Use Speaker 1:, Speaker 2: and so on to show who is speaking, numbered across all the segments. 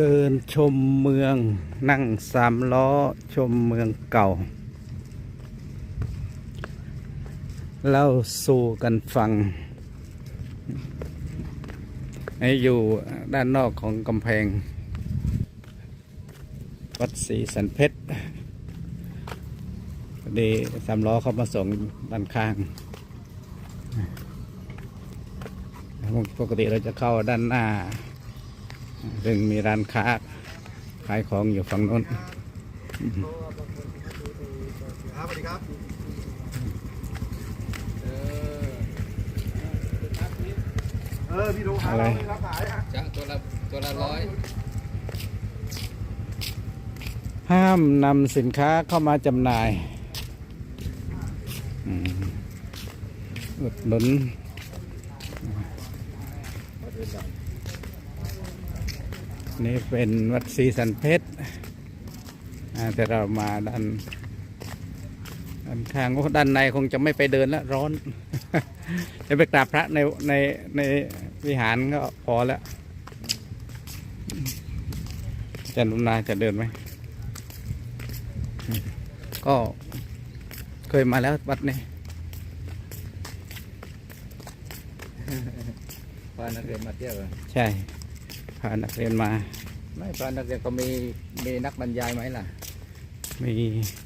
Speaker 1: เดินชมเมืองนั่งสามล้อชมเมืองเก่า เล่าสู่กันฟังให้อยู่ด้านนอกของกำแพง วัดศรีสันเพชรดีสามล้อเข้ามาส่งด้านข้าง ปกติเราจะเข้าด้านหน้า ซึ่งมีร้านค้าขายของอยู่ฝั่งโน้น
Speaker 2: ครับสวัสดีครับเออพี่ดูหาเราเลยครับขายฮะ
Speaker 3: จะตัวละตัวละร้อย
Speaker 1: ห้ามนำสินค้าเข้ามาจำหน่ายอืมอุดหนุน นี่เป็นวัดศรีสันเพชรอ่าแต่เรามาด้านด้านข้างโอ้ด้านในคงจะไม่ไปเดินแล้วร้อนจะไปกราบพระในในในวิหารก็พอแล้วอาจันลุนาจะเดินไหมก็เคยมาแล้ววัดนี้
Speaker 3: พานักเรียนมาเที่ยวเหรอ
Speaker 1: ใช่ พานักเรียนมา
Speaker 3: ไม่พานักเรียนก็มีมีนักบรรยายไหมล่ะ
Speaker 1: มี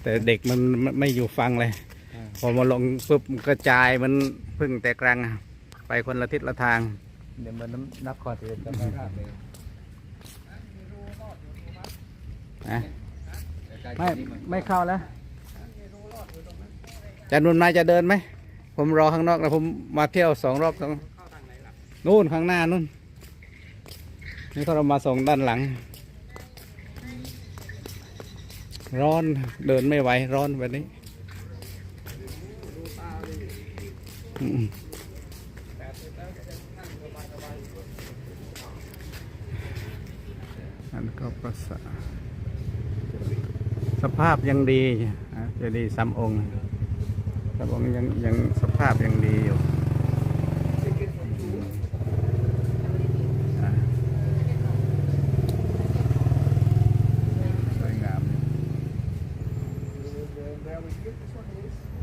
Speaker 1: แต่เด็กมันไม่ไม่อยู่ฟังเลย
Speaker 3: อ่า
Speaker 1: พอมาลงปุ๊บมันกระจายมันพึ่งแต่กลางอะไปคนละทิศละทาง
Speaker 3: เดี๋ยวมันนับคอร์ดเรียนก็ไม่ราบเลย
Speaker 1: นะไม่ไม่เข้าแล้วจันนุนมาจะเดินไหม ผมรอข้างนอกแล้วผมมาเที่ยวสองรอบสองนู่นข้างหน้านู่น นี่เขาเรามาส่งด้านหลัง ร้อนเดินไม่ไหวร้อนแบบนี้อันก็ประสาสภาพยังดีอะเจะดีย์สามองค์สามองค์ยังยังสภาพยังดี where Would you get this one, please?